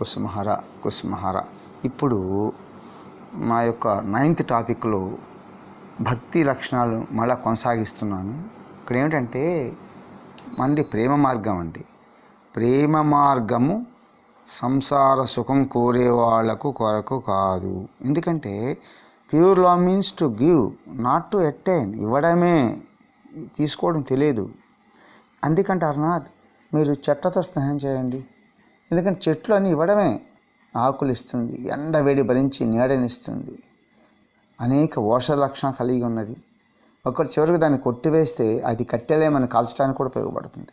కుసుమహర కుసుమహర. ఇప్పుడు మా యొక్క నైన్త్ టాపిక్లో భక్తి లక్షణాలు మళ్ళా కొనసాగిస్తున్నాను. ఇక్కడ ఏమిటంటే మంది ప్రేమ మార్గం అండి. ప్రేమ మార్గము సంసార సుఖం కోరే వాళ్ళకు కొరకు కాదు. ఎందుకంటే pure law means to give not to attain ఇవ్వడమే తీసుకోవడం తెలియదు అందుకంటే అర్నాథ్ మీరు చెట్లతో స్నేహం చేయండి. ఎందుకంటే చెట్లు అని ఇవ్వడమే ఆకులు ఇస్తుంది ఎండ వేడి భరించి నీడనిస్తుంది. అనేక ఓషధ లక్షణాలు కలిగి ఉన్నది. ఒకటి చివరికి దాన్ని కొట్టివేస్తే అది కట్టెలే మన కాల్చడానికి కూడా ఉపయోగపడుతుంది.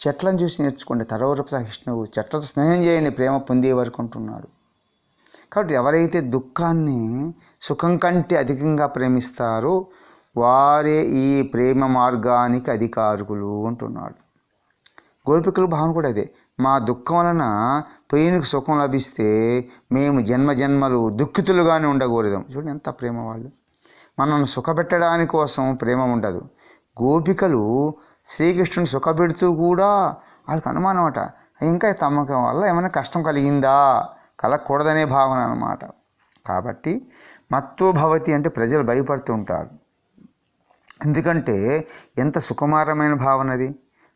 చెట్లను చూసి నేర్చుకోండి. తరవరపు సహిష్ణువు చెట్లతో స్నేహం చేయండి ప్రేమ పొందే వరకు అంటున్నాడు కాబట్టి ఎవరైతే దుఃఖాన్ని సుఖం కంటే అధికంగా ప్రేమిస్తారో వారే ఈ ప్రేమ మార్గానికి అధికారులు అంటున్నాడు. గోపికల భావన కూడా అదే. మా దుఃఖం వలన పోయినకు సుఖం లభిస్తే మేము జన్మ జన్మలు దుఃఖితులుగానే ఉండకూడదాం. చూడండి ఎంత ప్రేమ వాళ్ళు. మనల్ని సుఖపెట్టడానికి కోసం ప్రేమ ఉండదు. గోపికలు శ్రీకృష్ణుని సుఖపెడుతూ కూడా వాళ్ళకి అనుమానం అట. ఇంకా తమకు వల్ల ఏమైనా కష్టం కలిగిందా? కలగకూడదనే భావన అన్నమాట. కాబట్టి మత్వభవతి భవతి అంటే ప్రజలు భయపడుతూ ఉంటారు ఎందుకంటే ఎంత సుకుమారమైన భావన అది.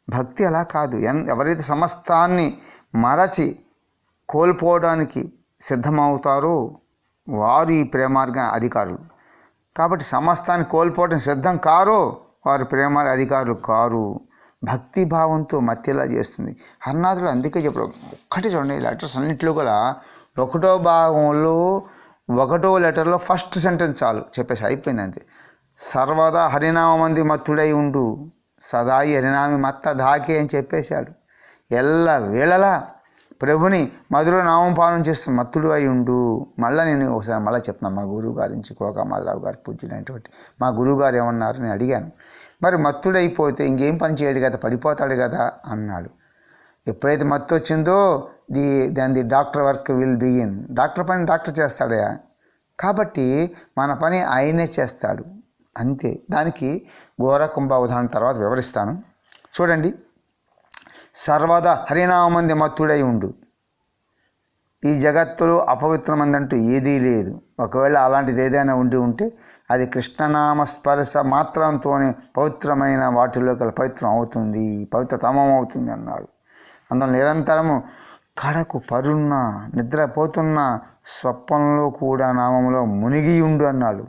భక్తి అలా కాదు. ఎన్ ఎవరైతే సమస్తాన్ని మరచి కోల్పోవడానికి సిద్ధమవుతారో వారు ఈ ప్రేమార్గ అధికారులు. కాబట్టి సమస్తాన్ని కోల్పోవడం సిద్ధం కారో వారు ప్రేమ అధికారులు కారు. భక్తి భావంతో మత్తిలా చేస్తుంది. హర్నాథులు అందుకే చెప్పడం ఒక్కటి చూడండి లెటర్స్ అన్నింటిలో కూడా ఒకటో భాగంలో ఒకటో లెటర్లో ఫస్ట్ సెంటెన్స్ చాలు. చెప్పేసి అయిపోయింది అంతే. సర్వదా హరినామంది మత్తుడై ఉండు. సదాయి ఎరినామి మత్త దాకే అని చెప్పేశాడు. ఎల్ల వేళలా ప్రభుని మధుర నామం చేస్తున్న మత్తుడు అయి ఉండు. మళ్ళీ నేను ఒకసారి మళ్ళీ చెప్తున్నాను మా గురువు గారి నుంచి కోక మాధరావు గారు పూజ్యులైనటువంటి మా గురువు గారు ఏమన్నారు? నేను అడిగాను. మరి మత్తుడైపోతే ఇంకేం పని చేయడు కదా పడిపోతాడు కదా అన్నాడు. ఎప్పుడైతే మత్తు వచ్చిందో ది దాని the doctor work will begin doctor పని డాక్టర్ చేస్తాడయా? కాబట్టి మన పని ఆయనే చేస్తాడు. అంతే. దానికి ఘోరకుంభావధానం ఉదాహరణ తర్వాత వివరిస్తాను. చూడండి. సర్వదా హరినామంది మత్తుడై ఉండు. ఈ జగత్తులో అపవిత్రమందంటూ ఏదీ లేదు. ఒకవేళ అలాంటిది ఏదైనా ఉండి ఉంటే అది కృష్ణనామ స్పర్శ మాత్రంతోనే పవిత్రమైన వాటిలో గల పవిత్రం అవుతుంది. పవిత్రతమం అవుతుంది అన్నాడు. అందులో నిరంతరము కడకు పరున్న నిద్రపోతున్న స్వప్నంలో కూడా నామంలో మునిగి ఉండు అన్నాడు.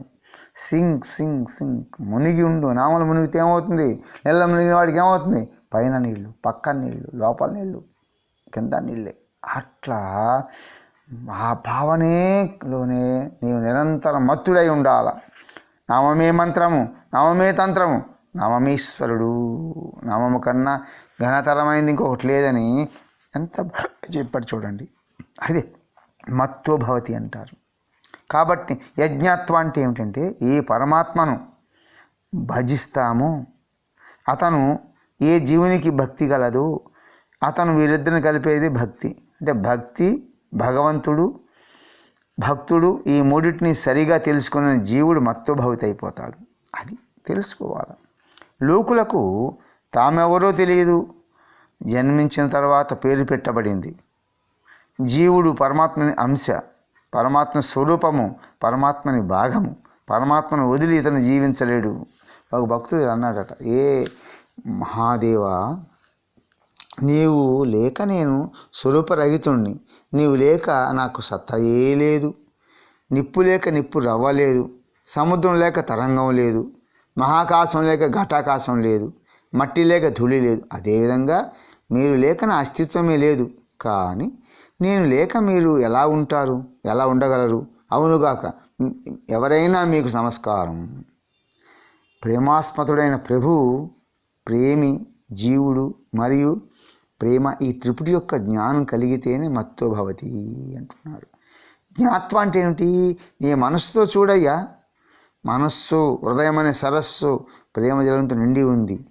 సింగ్ సింగ్ సింగ్. మునిగి ఉండు. నామలు మునిగితే ఏమవుతుంది? నీళ్ళ మునిగిన వాడికి ఏమవుతుంది? పైన నీళ్ళు పక్కన నీళ్ళు లోపల నీళ్ళు కింద నీళ్ళే అట్లా ఆ భావనేలోనే నీవు నిరంతరం మత్తుడై ఉండాల. నామమే మంత్రము నామమే తంత్రము నామమేశ్వరుడు నామము కన్నా ఘనతరమైంది ఇంకొకటి లేదని ఎంత చెప్పాడు చూడండి. అదే మత్తో భవతి అంటారు. కాబట్టి యజ్ఞత్వం అంటే ఏమిటంటే ఏ పరమాత్మను భజిస్తాము. అతను ఏ జీవునికి భక్తి గలదు అతను వీరిద్దరిని కలిపేది భక్తి. అంటే భక్తి భగవంతుడు భక్తుడు ఈ మూడింటిని సరిగా తెలుసుకున్న జీవుడు మత్తుభవిత అయిపోతాడు. అది తెలుసుకోవాలి. లోకులకు తామెవరో తెలియదు. జన్మించిన తర్వాత పేరు పెట్టబడింది. జీవుడు పరమాత్మని అంశ. పరమాత్మ స్వరూపము పరమాత్మని భాగము పరమాత్మను వదిలి ఇతను జీవించలేడు. ఒక భక్తుడు అన్నాడట. ఏ మహాదేవా నీవు లేక నేను స్వరూపరహితుణ్ణి. నీవు లేక నాకు సత్తయే లేదు. నిప్పు లేక నిప్పు రవ్వలేదు సముద్రం లేక తరంగం లేదు. మహాకాశం లేక ఘటాకాశం లేదు. మట్టి లేక ధూళి లేదు. అదేవిధంగా మీరు లేక నా అస్తిత్వమే లేదు. కానీ నేను లేక మీరు ఎలా ఉంటారు? ఎలా ఉండగలరు? అవునుగాక ఎవరైనా మీకు నమస్కారం. ప్రేమాస్పదుడైన ప్రభు ప్రేమి జీవుడు మరియు ప్రేమ ఈ త్రిపుటి యొక్క జ్ఞానం కలిగితేనే మత్తో భవతి అంటున్నాడు. జ్ఞాత్వం అంటే ఏమిటి? నీ మనస్సుతో చూడయ్యా. మనస్సు హృదయం అనే సరస్సు ప్రేమ జలంతో నిండి ఉంది.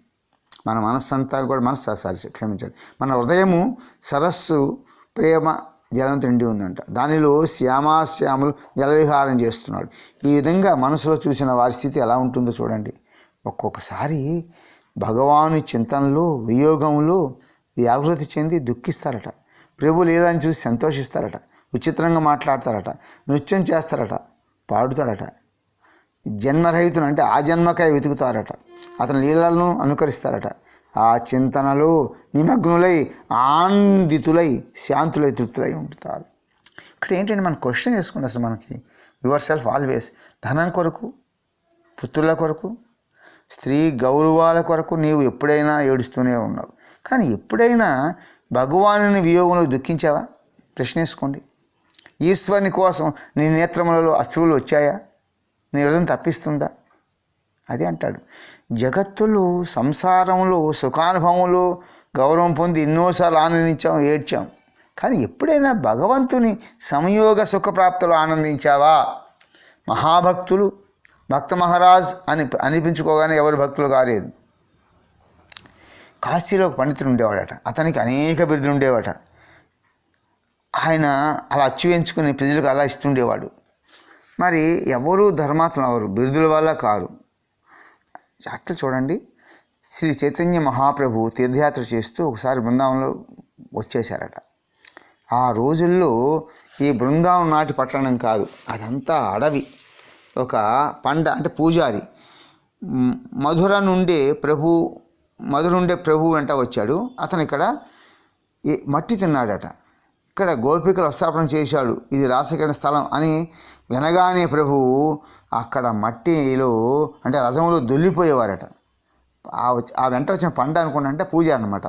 మన మనస్సు అంతా కూడా మనస్సు సారీ క్షమించాలి మన హృదయము సరస్సు ప్రేమ జలం తిండి ఉందంట. దానిలో శ్యామాశ్యాములు జలవిహారం చేస్తున్నాడు ఈ విధంగా మనసులో చూసిన వారి స్థితి ఎలా ఉంటుందో చూడండి. ఒక్కొక్కసారి భగవాను చింతనలో వియోగంలో వ్యాకృతి చెంది దుఃఖిస్తారట. ప్రభు లీలని చూసి సంతోషిస్తారట. విచిత్రంగా మాట్లాడతారట. నృత్యం చేస్తారట. పాడుతారట. జన్మరహితులు అంటే ఆ జన్మకాయ వెతుకుతారట. అతని లీలలను అనుకరిస్తారట. ఆ చింతనలో నిమగ్నులై ఆనందితులై శాంతులై తృప్తులై ఉంటారు ఇక్కడ ఏంటంటే మనం క్వశ్చన్ చేసుకుంటే అసలు మనకి యువర్ సెల్ఫ్ ఆల్వేస్ ధనం కొరకు పుత్రుల కొరకు స్త్రీ గౌరవాల కొరకు నీవు ఎప్పుడైనా ఏడుస్తూనే ఉన్నావు. కానీ ఎప్పుడైనా భగవానుని వియోగంలో దుఃఖించావా? ప్రశ్నేసుకోండి ఈశ్వరుని కోసం నీ నేత్రములలో అశ్రువులు వచ్చాయా? నీ హృదయం తప్పిస్తుందా? అది అంటాడు. జగత్తులో సంసారంలో సుఖానుభవంలో గౌరవం పొంది ఎన్నోసార్లు ఆనందించాం ఏడ్చాం. కానీ ఎప్పుడైనా భగవంతుని సంయోగ సుఖప్రాప్తులు ఆనందించావా? మహాభక్తులు భక్త మహారాజ్ అని అనిపించుకోగానే ఎవరు భక్తులు కాలేదు. కాశీలో ఒక పండితుడు ఉండేవాడట. అతనికి అనేక బిరుదులు ఉండేవాట. ఆయన అలా అచ్చువేయించుకుని ప్రజలకు అలా ఇస్తుండేవాడు. మరి ఎవరు ధర్మాత్మ ఎవరు? బిరుదుల వల్ల కారు. జాగ్రత్తలు చూడండి శ్రీ చైతన్య మహాప్రభు తీర్థయాత్ర చేస్తూ ఒకసారి బృందావనంలో వచ్చేశారట. ఆ రోజుల్లో ఈ బృందావనం నాటి పట్టణం కాదు అదంతా అడవి ఒక పండ అంటే పూజారి. మధుర నుండి ప్రభు మధుర నుండే ప్రభు వెంట వచ్చాడు. అతను ఇక్కడ ఈ మట్టి తిన్నాడట. ఇక్కడ గోపికలు వస్తాపన చేశాడు. ఇది రాసకైన స్థలం అని వినగానే ప్రభువు అక్కడ మట్టిలో అంటే రథంలో దొల్లిపోయేవారట. ఆ వచ్చి- ఆ వెంట వచ్చిన పంట అనుకున్నా అంటే పూజ అనమాట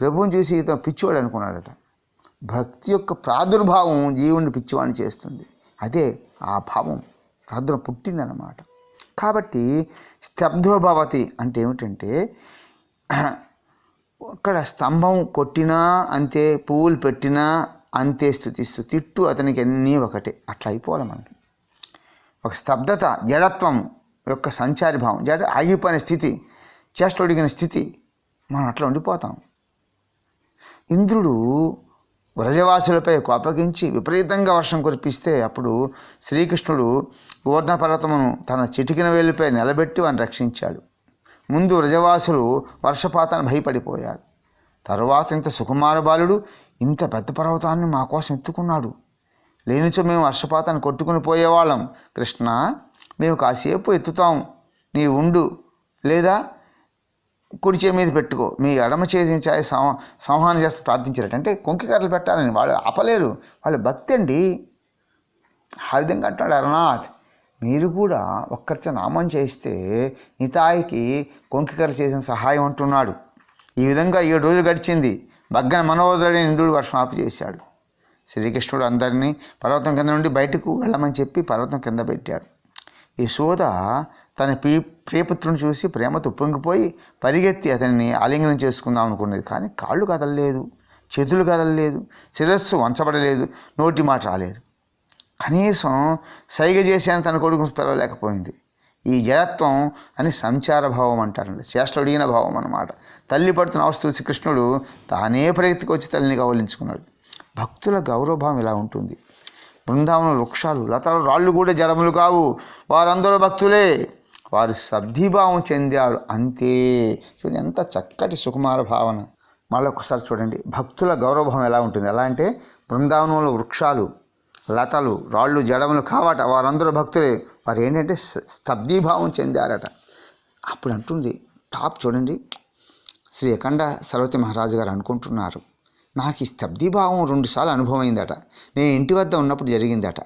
ప్రభువుని చూసి ఇతను పిచ్చివాడు అనుకున్నాడట భక్తి యొక్క ప్రాదుర్భావం జీవుని పిచ్చివాడిని చేస్తుంది. అదే ఆ భావం ప్రాదుర్భం పుట్టిందన్నమాట. కాబట్టి స్తబ్ధోభవతి అంటే ఏమిటంటే అక్కడ స్తంభం కొట్టినా అంతే పువ్వులు పెట్టినా అంతే స్థుతిస్తూ తిట్టు అతనికి అన్నీ ఒకటే. అట్లా అయిపోవాలి మనకి. ఒక స్తబ్దత జడత్వం యొక్క సంచారి భావం జడ ఆగిపోయిన స్థితి చేష్ట ఒడిగిన స్థితి మనం అట్లా ఉండిపోతాం. ఇంద్రుడు వ్రజవాసులపై కోపగించి విపరీతంగా వర్షం కురిపిస్తే అప్పుడు శ్రీకృష్ణుడు గోవర్ధన పర్వతమును తన చిటికిన వేలుపై నిలబెట్టి వారిని రక్షించాడు. ముందు వ్రజవాసులు వర్షపాతాన్ని భయపడిపోయారు. తరువాత ఇంత సుకుమార బాలుడు ఇంత పెద్ద పర్వతాన్ని మా కోసం ఎత్తుకున్నాడు. లేనిచో మేము వర్షపాతాన్ని కొట్టుకుని పోయేవాళ్ళం. కృష్ణ మేము కాసేపు ఎత్తుతాం. నీ ఉండు. లేదా కుడి చేయి మీద పెట్టుకో. మీ ఎడమ చేతి చాయి సం సంహానం చేస్తూ ప్రార్థించారట. అంటే కొంకికర్రలు పెట్టాలని వాళ్ళు ఆపలేరు. వాళ్ళు భక్తి అండి. ఆ విధంగా అంటున్నాడు అరనాథ్. మీరు కూడా ఒక్కరితో నామం చేస్తే నితాయికి కొంకికర్ర చేసిన సహాయం అంటున్నాడు. ఈ విధంగా ఏడు రోజులు గడిచింది. భగ్గన మనోదరుడైన ఇంద్రుడు వర్షం చేశాడు. శ్రీకృష్ణుడు అందరినీ పర్వతం కింద నుండి బయటకు వెళ్ళమని చెప్పి పర్వతం కింద పెట్టాడు. యశోద తన ప్రీ ప్రియపుత్రుని చూసి ప్రేమతో ఉప్పొంగిపోయి పరిగెత్తి అతన్ని ఆలింగనం చేసుకుందాం అనుకునేది. కానీ కాళ్ళు కదలలేదు చేతులు కదలలేదు శిరస్సు వంచబడలేదు నోటి మాట రాలేదు. కనీసం సైగ చేసేంత తన కొడుకును పిలవలేకపోయింది. ఈ జడత్వం అని సంచార భావం అంటారండి. చేష్టడిగిన భావం అన్నమాట. తల్లి పడుతున్న అవస్థ చూసి కృష్ణుడు తానే ప్రయత్నికి వచ్చి తల్లిని కౌలించుకున్నాడు భక్తుల గౌరవభావం ఇలా ఉంటుంది. బృందావన వృక్షాలు లతలు రాళ్ళు కూడా జడములు కావు. వారందరూ భక్తులే. వారు సబ్ధిభావం చెందారు అంతే. చూడండి ఎంత చక్కటి సుకుమార భావన. మళ్ళీ ఒకసారి చూడండి భక్తుల గౌరవభావం ఎలా ఉంటుంది? ఎలా అంటే బృందావనంలో వృక్షాలు లతలు రాళ్ళు జడములు కావట. వారందరూ భక్తులే. వారు ఏంటంటే స్తబ్దీభావం చెందారట. అప్పుడు అంటుంది టాప్ చూడండి. శ్రీ అఖండ సరస్వతి మహారాజు గారు అనుకుంటున్నారు. నాకు ఈ స్తబ్దీభావం రెండుసార్లు అనుభవమైందట. నేను ఇంటి వద్ద ఉన్నప్పుడు జరిగిందట.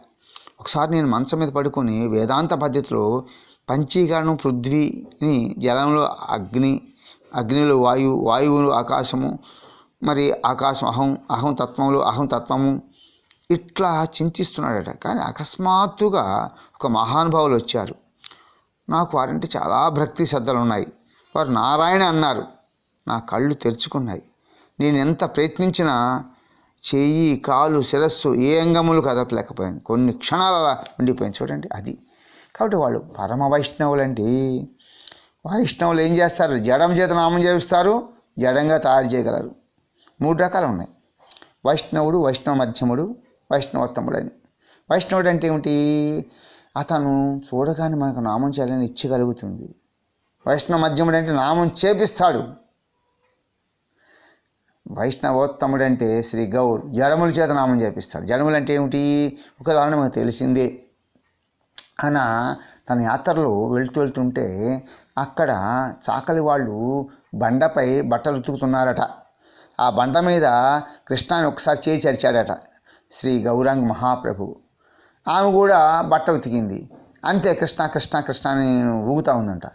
ఒకసారి నేను మంచం మీద పడుకొని వేదాంత పద్ధతిలో పంచీకరణం పృథ్వీని జలంలో అగ్ని అగ్నిలో వాయువు వాయువులు ఆకాశము మరి ఆకాశం అహం అహం తత్వంలో అహం తత్వము ఇట్లా చింతిస్తున్నాడట. కానీ అకస్మాత్తుగా ఒక మహానుభావులు వచ్చారు. నాకు వారంటే చాలా భక్తి శ్రద్ధలు ఉన్నాయి. వారు నారాయణ అన్నారు. నా కళ్ళు తెరుచుకున్నాయి. నేను ఎంత ప్రయత్నించినా చెయ్యి కాలు శిరస్సు ఏ అంగములు కదపలేకపోయాను. కొన్ని క్షణాలు అలా ఉండిపోయింది. చూడండి అది. కాబట్టి వాళ్ళు పరమ వైష్ణవులండి వైష్ణవులు ఏం చేస్తారు? జడం చేత నామం చేస్తారు జడంగా తయారు చేయగలరు. మూడు రకాలు ఉన్నాయి. వైష్ణవుడు వైష్ణవ మధ్యముడు వైష్ణవోత్తముడని. వైష్ణవుడు అంటే ఏమిటి? అతను చూడగానే మనకు నామం చేయాలని ఇచ్చగలుగుతుంది వైష్ణవ మధ్యముడు అంటే నామం చేపిస్తాడు. వైష్ణవోత్తముడు అంటే శ్రీ గౌర్ జడముల చేత నామం చేపిస్తాడు. జడములు అంటే ఏమిటి? ఒక ఉదాహరణ మనకు తెలిసిందే. ఆయన తన యాత్రలో వెళ్తూ వెళ్తుంటే అక్కడ చాకలి వాళ్ళు బండపై బట్టలు ఉతుకుతున్నారట. ఆ బండ మీద కృష్ణాని ఒకసారి చేయి చరిచాడట. శ్రీ గౌరాంగ్ మహాప్రభు. ఆమె కూడా బట్ట ఉతికింది అంతే కృష్ణ కృష్ణ కృష్ణ అని ఊగుతూ ఉందంట.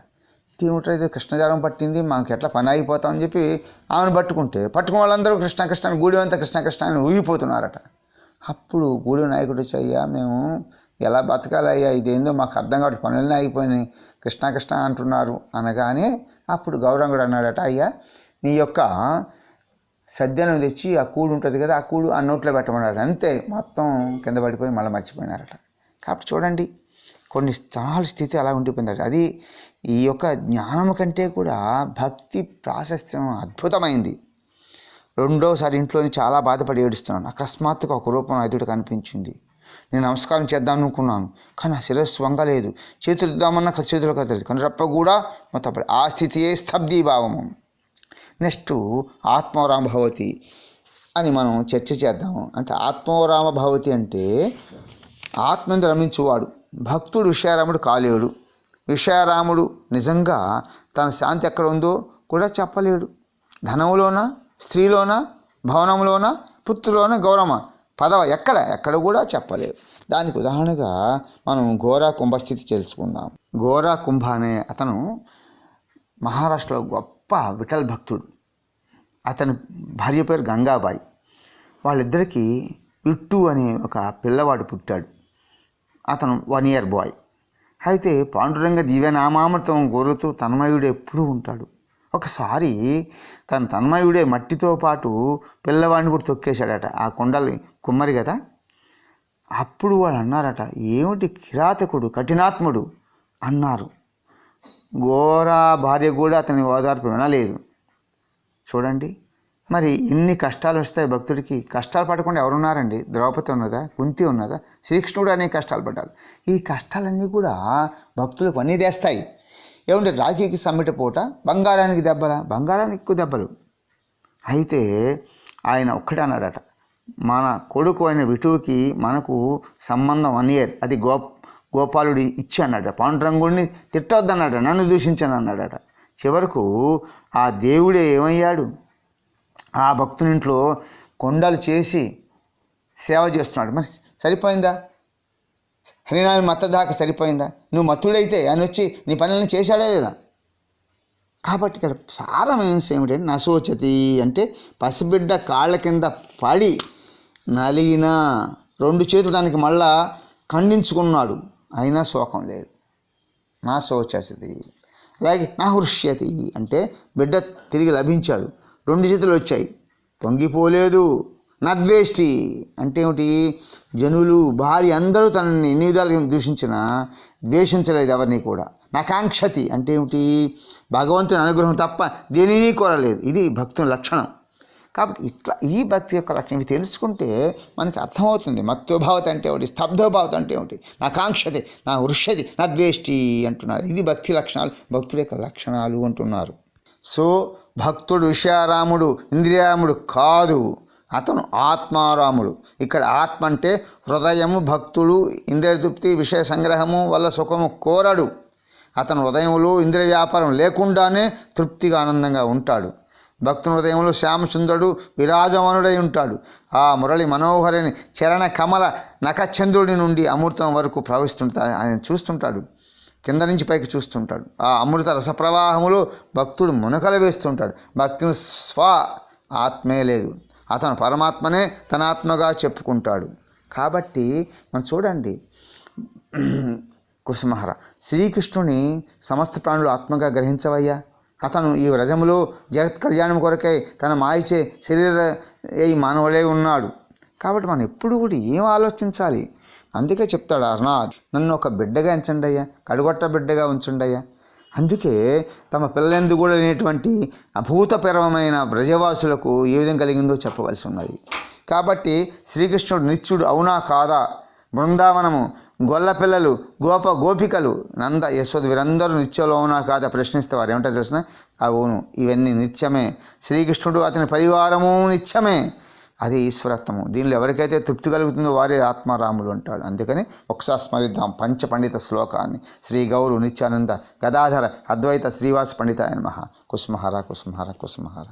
ఇది? కృష్ణజాలం పట్టింది మాకు ఎట్లా పని అయిపోతామని చెప్పి ఆమెను పట్టుకుంటే పట్టుకున్న వాళ్ళందరూ కృష్ణ కృష్ణ గూడి అంతా కృష్ణ కృష్ణ అని ఊగిపోతున్నారట. అప్పుడు గూడి నాయకుడు వచ్చి అయ్యా మేము ఎలా బతకాలయ్యా ఇదేందో మాకు అర్థం కాబట్టి పనులనే అయిపోయినాయి. కృష్ణ కృష్ణ అంటున్నారు. అనగానే అప్పుడు గౌరంగుడు అన్నాడట అయ్యా నీ యొక్క సద్యను తెచ్చి ఆ కూడు ఉంటుంది కదా ఆ కూడు ఆ నోట్లో పెట్టమన్నాడు అంతే మొత్తం కింద పడిపోయి మళ్ళీ మర్చిపోయినారట. కాబట్టి చూడండి కొన్ని స్థలాల స్థితి అలా ఉండిపోయిందట. అది ఈ యొక్క జ్ఞానం కంటే కూడా భక్తి ప్రాశస్త్యం అద్భుతమైంది. రెండోసారి ఇంట్లోని చాలా బాధపడి ఏడుస్తున్నాను. అకస్మాత్తుగా ఒక రూపం ఎదుట కనిపించింది. నేను నమస్కారం చేద్దాం అనుకున్నాను కానీ ఆ శిరస్సు వంగలేదు. చేతులు ఇద్దామన్నా చేతులు కదలేదు కానీ రప్ప కూడా మొత్తం ఆ స్థితియే స్తబ్దీభావము. నెక్స్ట్ ఆత్మరామ భవతి అని మనం చర్చ చేద్దాము. అంటే ఆత్మరామ భవతి అంటే ఆత్మని రమించువాడు. భక్తుడు విషయారాముడు కాలేడు. విషయారాముడు నిజంగా తన శాంతి ఎక్కడ ఉందో కూడా చెప్పలేడు. ధనంలోన స్త్రీలోన భవనంలోన పుత్రులోన గౌరవ పదవ ఎక్కడ? ఎక్కడ కూడా చెప్పలేదు దానికి ఉదాహరణగా మనం గోరా కుంభస్థితి తెలుసుకుందాం. గోరా కుంభ అనే అతను మహారాష్ట్రలో గొప్ప విఠల్ భక్తుడు. అతని భార్య పేరు గంగాబాయి. వాళ్ళిద్దరికీ ఇట్టు అనే ఒక పిల్లవాడు పుట్టాడు. అతను వన్ ఇయర్ బాయ్ అయితే పాండురంగ దివ్యనామామృతం కోరుతూ తన్మయుడు ఎప్పుడూ ఉంటాడు. ఒకసారి తన తన్మయుడే మట్టితో పాటు పిల్లవాడిని కూడా తొక్కేశాడట. ఆ కొండలు కుమ్మరి కదా? అప్పుడు వాళ్ళు అన్నారట ఏమిటి కిరాతకుడు కఠినాత్ముడు? అన్నారు. గోరా భార్య కూడా అతని ఓదార్పు వినలేదు చూడండి. మరి ఎన్ని కష్టాలు వస్తాయి భక్తుడికి. కష్టాలు పడకుండా ఎవరున్నారండి? ద్రౌపది ఉన్నదా? కుంతి ఉన్నదా? శ్రీకృష్ణుడు అనే కష్టాలు పడ్డారు. ఈ కష్టాలన్నీ కూడా భక్తులు పని తెస్తాయి. ఏమంటే రాఖీకి సమ్మిట పూట బంగారానికి దెబ్బలా? బంగారానికి ఎక్కువ దెబ్బలు. అయితే ఆయన ఒక్కటే అన్నాడట. మన కొడుకు అయిన విటువుకి మనకు సంబంధం వన్ ఇయర్. అది గో గోపాలుడు ఇచ్చి అన్నాడట పాండురంగుడిని తిట్టొద్దన్నాడ నన్ను దూషించాను అన్నాడట చివరకు ఆ దేవుడే ఏమయ్యాడు? ఆ భక్తునింట్లో కొండలు చేసి సేవ చేస్తున్నాడు. మరి సరిపోయిందా? హరినామి మత్త దాకా సరిపోయిందా? నువ్వు మత్తుడైతే ఆయన వచ్చి నీ పనులను చేశాడా లేదా? కాబట్టి ఇక్కడ సారమైన ఏమిటంటే నశోచతి అంటే పసిబిడ్డ కాళ్ళ కింద పడి నలిగిన రెండు చేతులు దానికి మళ్ళా ఖండించుకున్నాడు. అయినా శోకం లేదు. నా శోచసతి అలాగే నా హృష్యతి అంటే బిడ్డ తిరిగి లభించాడు. రెండు చేతులు వచ్చాయి. పొంగిపోలేదు. నద్వేష్టి అంటే ఏమిటి? జనులు భార్య అందరూ తనని ఎన్ని విధాలుగా దూషించినా ద్వేషించలేదు ఎవరిని కూడా. నాకాంక్షతి అంటే ఏమిటి? భగవంతుని అనుగ్రహం తప్ప దేనిని కోరలేదు. ఇది భక్తుని లక్షణం. కాబట్టి ఇట్లా ఈ భక్తి యొక్క లక్షణం ఇవి తెలుసుకుంటే మనకి అర్థమవుతుంది. మత్వభావత అంటే ఏమిటి? స్తబ్ధభావత అంటే ఏమిటి? నా కాంక్షతే నా వృషది నా ద్వేష్టి అంటున్నారు. ఇది భక్తి లక్షణాలు భక్తుల యొక్క లక్షణాలు అంటున్నారు. సో భక్తుడు విషయారాముడు ఇంద్రియారాముడు కాదు. అతను ఆత్మారాముడు. ఇక్కడ ఆత్మ అంటే హృదయము భక్తుడు ఇంద్రియతృప్తి విషయ సంగ్రహము వల్ల సుఖము కోరడు. అతను హృదయంలో ఇంద్రియ వ్యాపారం లేకుండానే తృప్తిగా ఆనందంగా ఉంటాడు. భక్తుని హృదయంలో శ్యామచంద్రుడు విరాజమానుడై ఉంటాడు. ఆ మురళి మనోహరిని చరణ కమల నఖచంద్రుడి నుండి అమృతం వరకు ప్రవహిస్తుంటా ఆయన చూస్తుంటాడు. కింద నుంచి పైకి చూస్తుంటాడు. ఆ అమృత రసప్రవాహములో భక్తుడు మునకలు వేస్తుంటాడు. భక్తుని స్వ ఆత్మే లేదు. అతను పరమాత్మనే తన ఆత్మగా చెప్పుకుంటాడు. కాబట్టి మనం చూడండి. కుసుమహర శ్రీకృష్ణుని సమస్త ప్రాణులు ఆత్మగా గ్రహించవయ్యా? అతను ఈ వ్రజములో జగత్ కళ్యాణం కొరకై తన మాయిచే శరీర ఈ మానవులే ఉన్నాడు. కాబట్టి మనం ఎప్పుడు కూడా ఏం ఆలోచించాలి? అందుకే చెప్తాడు అర్నాథ్ నన్ను ఒక బిడ్డగా ఎంచండి అయ్యా కడుగొట్ట బిడ్డగా ఉంచండి అయ్యా. అందుకే తమ పిల్లలందు కూడా లేనటువంటి అభూతపరమైన వ్రజవాసులకు ఏ విధంగా కలిగిందో చెప్పవలసి ఉన్నది. కాబట్టి శ్రీకృష్ణుడు నిత్యుడు అవునా కాదా? బృందావనము గొల్లపిల్లలు గోప గోపికలు నంద యశోద్ వీరందరూ నిత్యంలో ఉన్నా కాదా ప్రశ్నిస్తే వారు ఏమంటారు తెలిసిన అవును ఇవన్నీ నిత్యమే. శ్రీకృష్ణుడు అతని పరివారము నిత్యమే. అది ఈశ్వరత్వము. దీనిలో ఎవరికైతే తృప్తి కలుగుతుందో వారే ఆత్మారాములు అంటాడు. అందుకని ఒకసారి స్మరిద్దాం పంచ పండిత శ్లోకాన్ని. శ్రీ గౌరు నిత్యానంద గదాధర అద్వైత శ్రీవాస పండితాయ నమ. కుసుమహార కుసుమహార కుసుమహార.